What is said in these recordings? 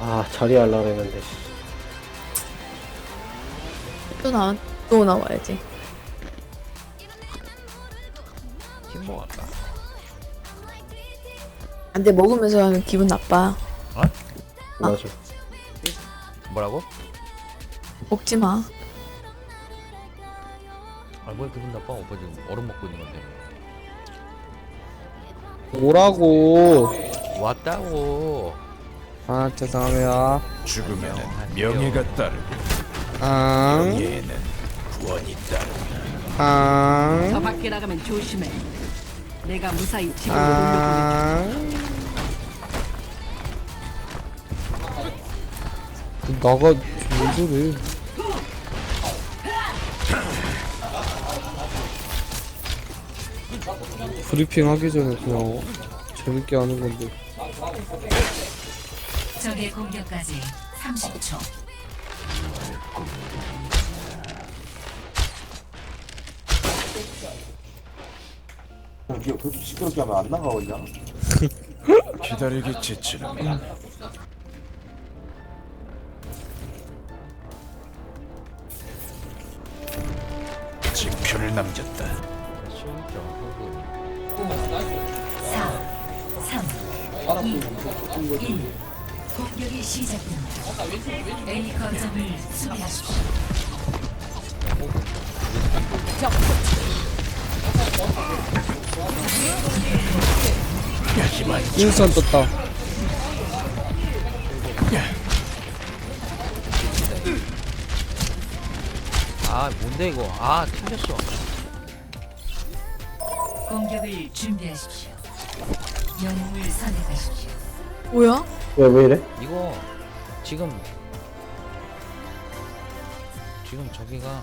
아 자리 하려고 했는데 또 나와 또 나와야지. 힘 모았다. 안돼 먹으면서 하면 기분 나빠. 맞아 뭐라고? 먹지 마. 아, 뭘 기분 나빠? 오빠 지금 얼음 먹고 있는 건데. 뭐라고? 왔다고. 아 죄송합니다. 죽으면 명예가 따르고 앙, 명예에는 구원이 따르고 저 앙, 밖에 나가면 조심해. 내가 무사히 집으로 아. 돌려보내. 앙. 나가 왜 그래? 브리핑 하기 전에 그냥 재밌게 하는 건데. 적의 공격까지 30초. 기다리기 지치는 징표를 남겼다. 진짜. 호구. 4, 3, 2, 1. 공격이 시작됩니다. A 거점을 수비하십시오. 인스턴 떴다. 아, 뭔데 이거? 아, 튕겼어. 공격을 준비하십시오. 영웅을 선택하십시오. 뭐야? 왜 왜 이래? 이거 지금 지금 저기가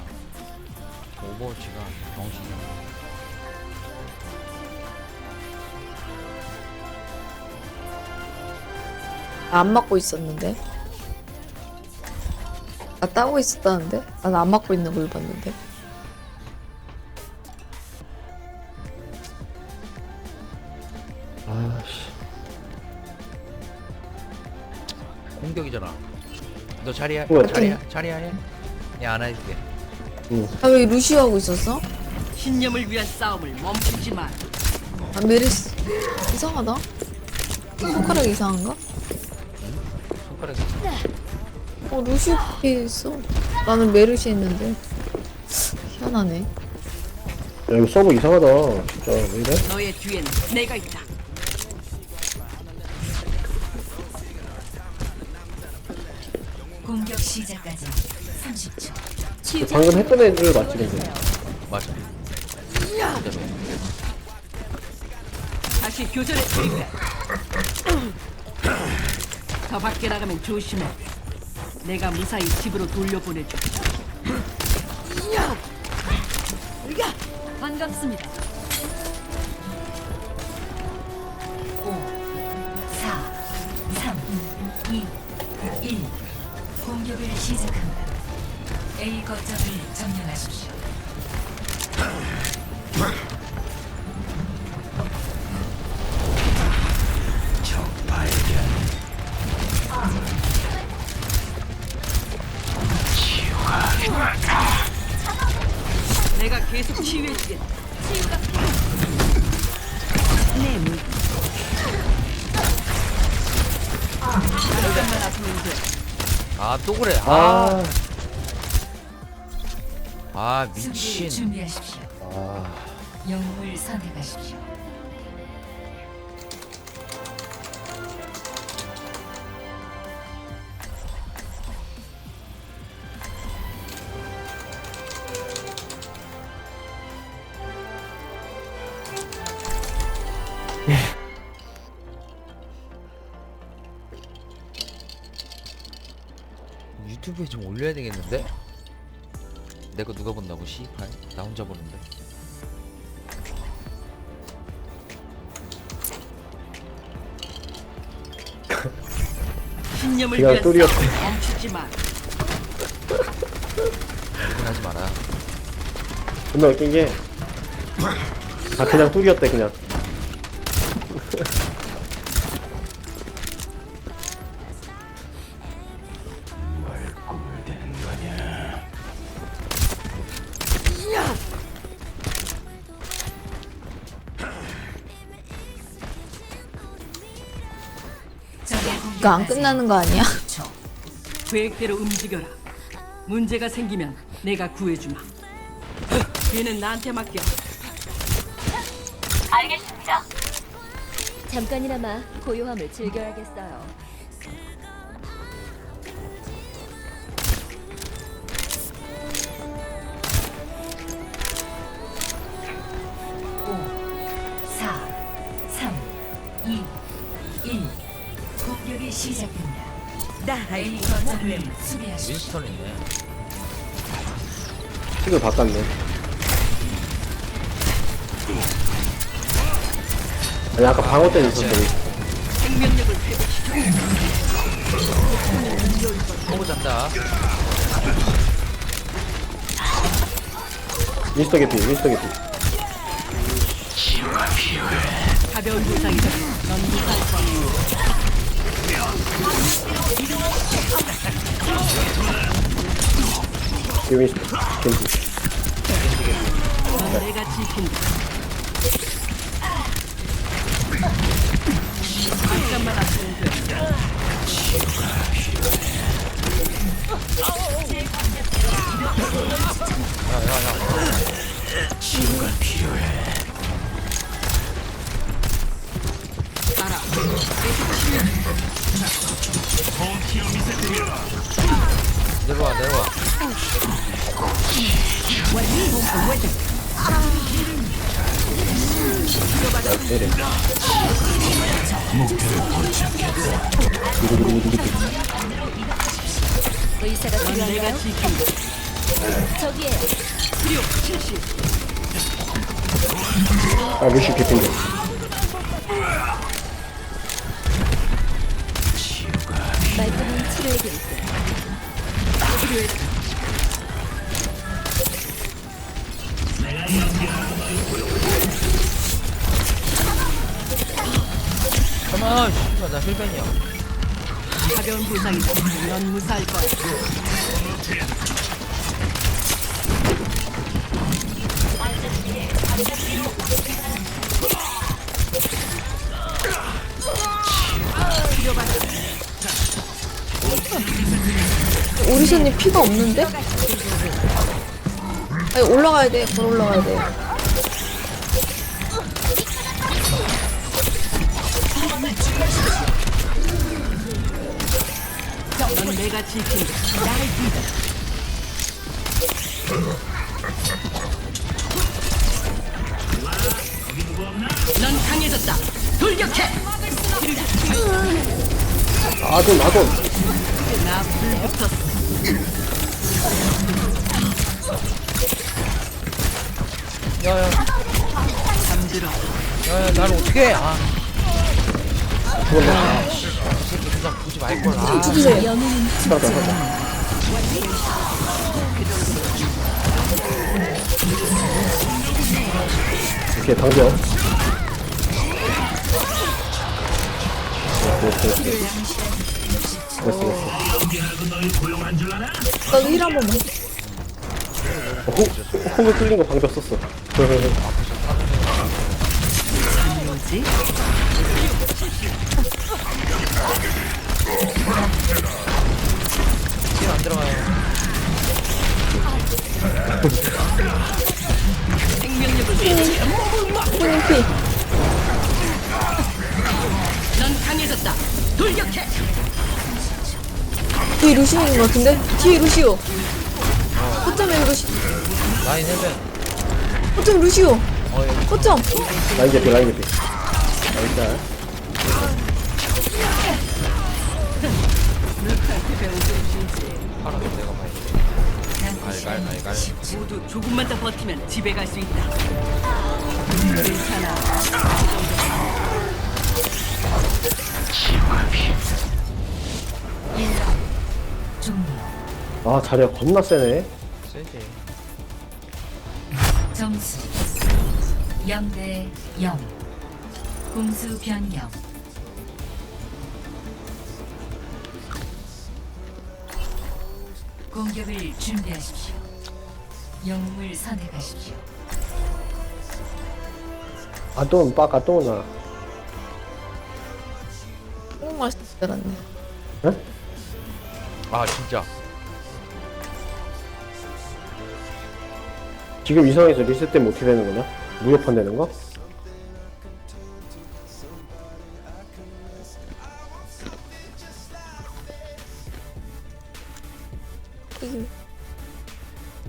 오버워치가 정신이 나 안 맞고 있었는데. 나 따고 있었다는데? 난 안 맞고 있는 걸 봤는데. 공격이잖아. 너 자리야? 뭐야, 자리야? 자리야 해? 야, 안 해줄게. 아 왜 루시오 하고 있었어? 신념을 위한 싸움을 멈추지 마. 아 메리스 이상하다. 손가락 이상한가? 손가락이 어 루시오 있어. 나는 메르시 했는데. 희한하네. 야 이거 서버 이상하다 진짜 왜 이래? 너의 뒤엔 내가 있다. 시작까지 30초. 방금 했던 애들 맞지 근데 맞아. 그대로. 다시 교전에 투입해. 저 밖에 나가면 조심해. 내가 무사히 집으로 돌려보내줘. 반갑습니다. 5, 4, 3, 2, 1. 공격을 시작합니다. A 거점을 점령하십시오. 아, 또 그래. 아, 아아 미친. 준비하십시오. 아, 영웅을 선택하십시오. 유튜브에 좀 올려야 되겠는데? 내 거 누가 본다고 씨발 나 혼자 보는데 신념을 그냥 위한 똘이었대. 싸움 멈추지 마. 흥분하지 마라 존나 웃긴 게아 그냥 뚝이었대 그냥 이거 안 공격까지 끝나는 거 아니야? 10초. 계획대로 움직여라. 문제가 생기면 내가 구해주마. 뒤는 나한테 맡겨. 잠깐이나마 고요함을 즐겨야겠어요. 사, 삼, 이, 일. 공격이 시작됩니다. A 거점을 수비하십시오. 윈스턴 있네 식을 바꿨네 아니 아까 방어 때는 있었는데 생명력을 회복시켜. 호구 잔다 미스터 개피 미스터 개피 가벼운 부상이다. 넌 무사할 거야. 뒤에 미스터 겐지 넌 내가 지킨다. 의사가 필요한가요? 저기에 필요 70. 아 루시 개피인데 말끔히 치료해드릴게요. 가만 씨발 나 힐벤이야 가벼운 부상이다. 넌 무사할 거야. 오리션님 피가 없는데? 아니 올라가야 돼. 걸 올라가야 돼. 내가 지킨다. 나를 믿어. 넌 강해졌다. 돌격해. 아돈 아돈 나 불붙었어. 야야 잠들어. 야야 나를 어떻게 해 아. 죽었네 이 새끼 그냥 보지 말걸 아 주세요. 살았다 살았다 오케이 당겨 됐어 됐어 됐어 됐어 나도 힐한 번만. 어, 호, 호흡 뚫린 거 방벽 썼어 뭐지? 들어가요 생명력을 회복시켜. 손님 피. 넌 강해졌다. 돌격해. 뒤에 루시오 있는 것 같은데? 뒤에 루시오. 거점에 루시. 라인 힐벤 거점 루시오. 어 여기 거점. 라인 개피 라인 개피 나이스 팔아 내가 많이 알갈 알갈 모두 조금만 더 버티면 집에 갈 수 있다. 괜찮아. 아 자리가 겁나 세네 세지 점수 0대 0. 공수 변경. 공격을 준비하십시오. 영웅을 선택하십시오. 아돈아 응, 한국말 쓸줄 알았네. 아 진짜 지금 이 상황에서 리셋되면 어떻게 되는 거냐? 무효판 되는 거?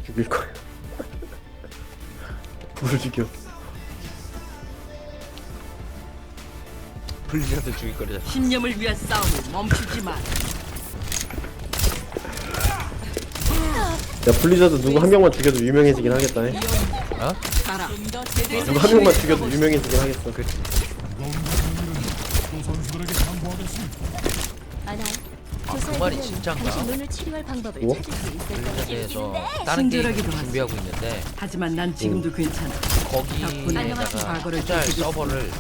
죽일 거야. 불을 죽여. 블리자드 죽일 거리잖아 신념을 위한 싸움을 멈추지 마. 야 블리자드 누구 한 명만 죽여도 유명해지긴 하겠다. 해. 가라. 누구 한 명만 죽여도 유명해지긴 하겠어. 아나. 그 말이 진짠가 당신 눈을 치료할 방법을 뭐? 찾을 수 있을 거야. 블리자드에서 다른 게임 친절하기도 준비하고 있는데 하지만 난 지금도 괜찮아. 거기에다가 과거를 투자할 서버를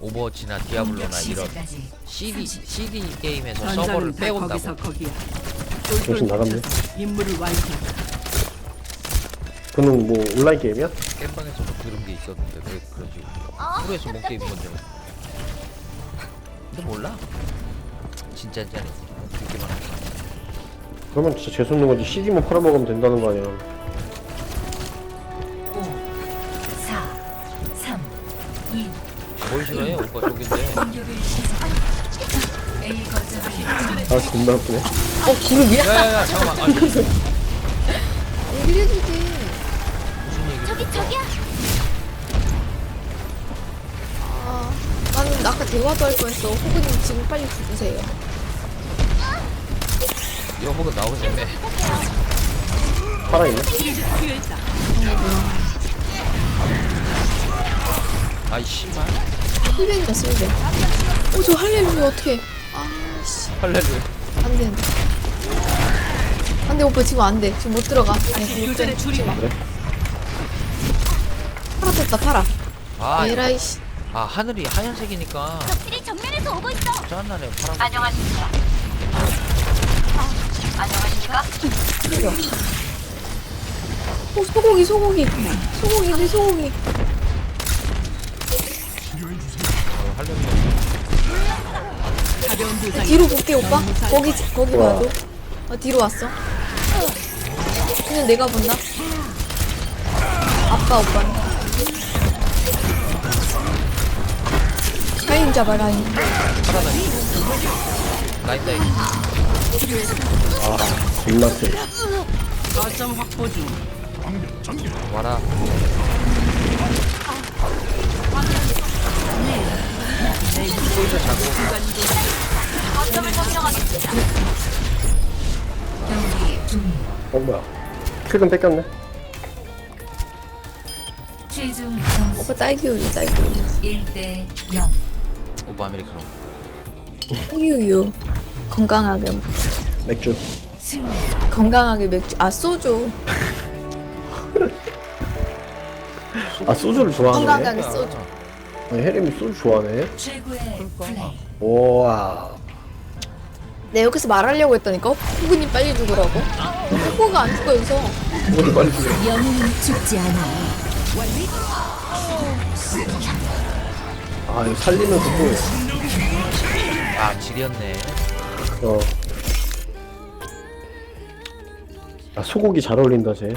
오버워치나 디아블로나 이런 CD CD 게임에서 서버를 전장은 다 빼온다고. 정신 나갔네. 임무를 완수. 그는 뭐 온라인 게임이야? 겜방에서 뭐 들은 게 있었는데 왜 그런 식으로 프로에서 뭔 게임 건데 근데 몰라 진짜인지 아닌지 듣기만 하고 그러면 진짜 재수없는 거지. CD만 팔아먹으면 된다는 거 아니야. 5 4 3 2뭘 싫어해 오빠 저긴데 공격을 시작 A 거점을 아 겁나 아프네. 어 그룹이야? 야야야 잠깐만 아니 무슨 얘기를 해주지. 얘기 저기 저기야. 아 나는 아까 대화도 할 뻔했어. 호그님 지금 빨리 죽으세요. 여보가 나오겠네 살아있네. 아이 씨발 힐벤이다 힐벤. 어저 할렐루야 어떡해. 아씨 할렐루야 안 돼. 안돼 오빠 지금 안 돼. 지금 못 들어가. 아니 못 교전에 돼. 출입. 팔아 됐다 팔아. 아, 에라이 씨. 아 하늘이 하얀색이니까 적들이 정면에서 오고 있어. 짠나네 파란 안녕하십니까. 안녕하십니까. 어 소고기 소고기. 소고기 내 소고기. 어, 뒤로 볼게 오빠. 거기 거기 와. 봐줘. 아 뒤로 왔어. 그냥 내가 본다. 아빠 오빠는. 라인 잡아 라인. 파라다니 라 인 다이 겁나 세. 거점 확보 중. 와라 자고 어 뭐야. 킬은 뺏겼네. 오빠 딸기 우유 딸기 우유. 1대 0 오빠 아메리카노 딸기 우유. 건강하게 맥주. 건강하게 맥주 아 소주. 아 소주를 좋아하네. 건강하게 소주. 아니, 혜림이 소주 좋아하네. 최고의 플레이 우와. 내 여기서 말하려고 했다니까. 호구님 빨리 죽으라고. 호구가 안 죽어 여기서. 오늘 빨리 죽여. 영웅은 죽지 않아. 아 이거 살리면서 아 지렸네 또. 어. 아 소고기 잘 어울린다 쟤.